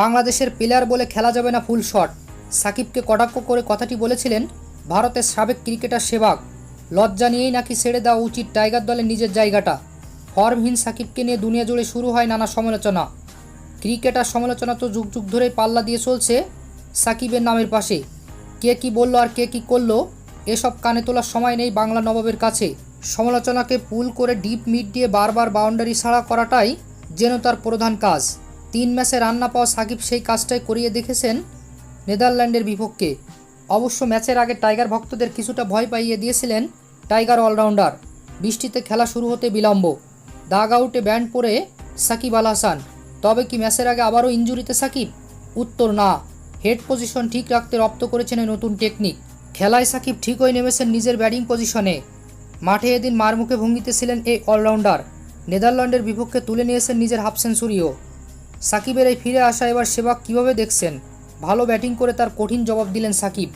বাংলাদেশের প্লেয়ার বলে খেলা যাবে না ফুল শট সাকিবকে কটাক্ষ করে কথাটি বলেছিলেন ভারতের সাবেক ক্রিকেটার সেবাগ লজ্জা নিয়েই নাকি ছেড়ে দেওয়া উচিত টাইগার দলের নিজের জায়গাটা। ফর্মহীন সাকিবকে নিয়ে দুনিয়া জুড়ে শুরু হয় নানা সমালোচনা। ক্রিকেটার সমালোচনা তো যুগ যুগ ধরেই পাল্লা দিয়ে চলছে সাকিবের নামের পাশে। কে কি বলল আর কে কি করল, এসব কানে তোলার সময় নেই বাংলা নবাবের কাছে। সমালোচনাকে পুল করে ডিপ মিট দিয়ে বারবার বাউন্ডারি ছাড়া করাটাই যেন তার প্রধান কাজ। তিন ম্যাচে রান্না পাওয়া সাকিব সেই কাজটাই করিয়ে দেখেছেন নেদারল্যান্ডের বিপক্ষে। অবশ্য ম্যাচের আগে টাইগার ভক্তদের কিছুটা ভয় পাইয়ে দিয়েছিলেন টাইগার অলরাউন্ডার। বৃষ্টিতে খেলা শুরু হতে বিলম্ব। দাগ আউটে ব্যান্ড পরে সাকিব আল হাসান। তবে কি ম্যাচের আগে আবারও ইঞ্জুরিতে সাকিব? উত্তর না। হেড পজিশন ঠিক রাখতে রপ্ত করেছেন এই নতুন টেকনিক। খেলায় সাকিব ঠিকই নেমেছেন নিজের ব্যাটিং পজিশনে। মাঠে এদিন মারমুখে ভঙ্গিতে ছিলেন এই অলরাউন্ডার। নেদারল্যান্ডের বিপক্ষে তুলে নিয়েছেন নিজের হাফ সেঞ্চুরিও। সাকিবের এই ফিরে আসা এবার সেবাগ কীভাবে দেখছেন? ভালো ব্যাটিং করে তার কঠিন জবাব দিলেন সাকিব।